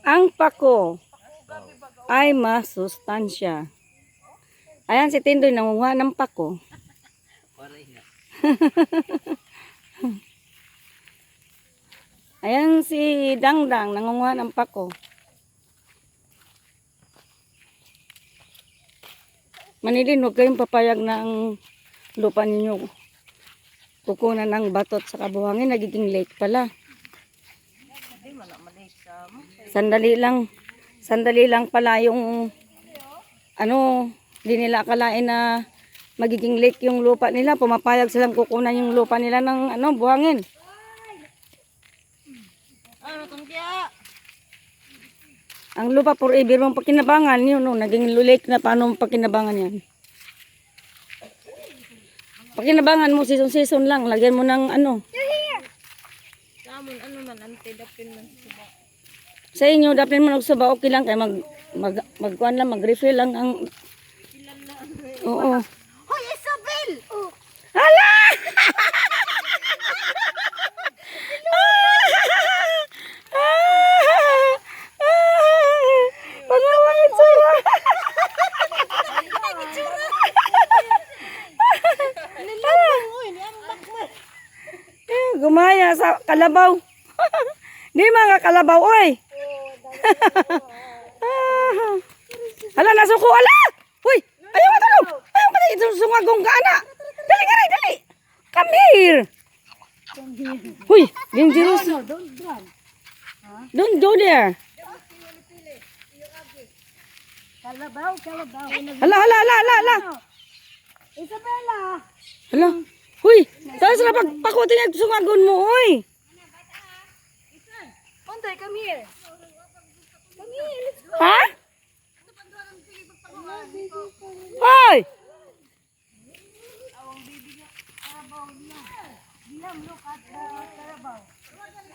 Ang pako ay masustansya. Ayan si Tindoy nangunguha ng pako. Ayan si Dangdang nangunguha ng pako. Manilin, huwag kayong papayag na lupa ninyo kukunan ng batot sa kabuhangin. Nagiging lake pala. Sandali lang. Sandali lang pala yung ano, di nila akalain na magiging lake yung lupa nila. Pumapayag silang kukunan yung lupa nila ng ano, buhangin. Ang lupa forever mong pakinabangan yun, no, naging lake na paano mong pakinabangan yan. Pakinabangan mo season-season lang, lagyan mo ng ano. Samon ano man ante dapin man suba. Sa inyo, dapat mo nagsuba, okay lang, kaya mag, mag, magkuhan lang, mag-refill lang ang... Oo. Hoy Isabel! Oh. Hala! Eh, Gumaya sa kalabaw. Di mga kalabaw, oy. Hala, nasuko, ala! Uy, ayaw matulog! Ayaw matulog! Ito sungagong ka, ana! Dali ka rin, dali! Come here! Uy, dangerous. Don't go there. Kalabaw, kalabaw. Hala, hala, hala, hala, hala. Isabela! Hala. Uy, saan sila pagpakutin niya sungagon mo, uy? Onday, come here. Come here, let's go. Ha? Hoy! Liam, look at the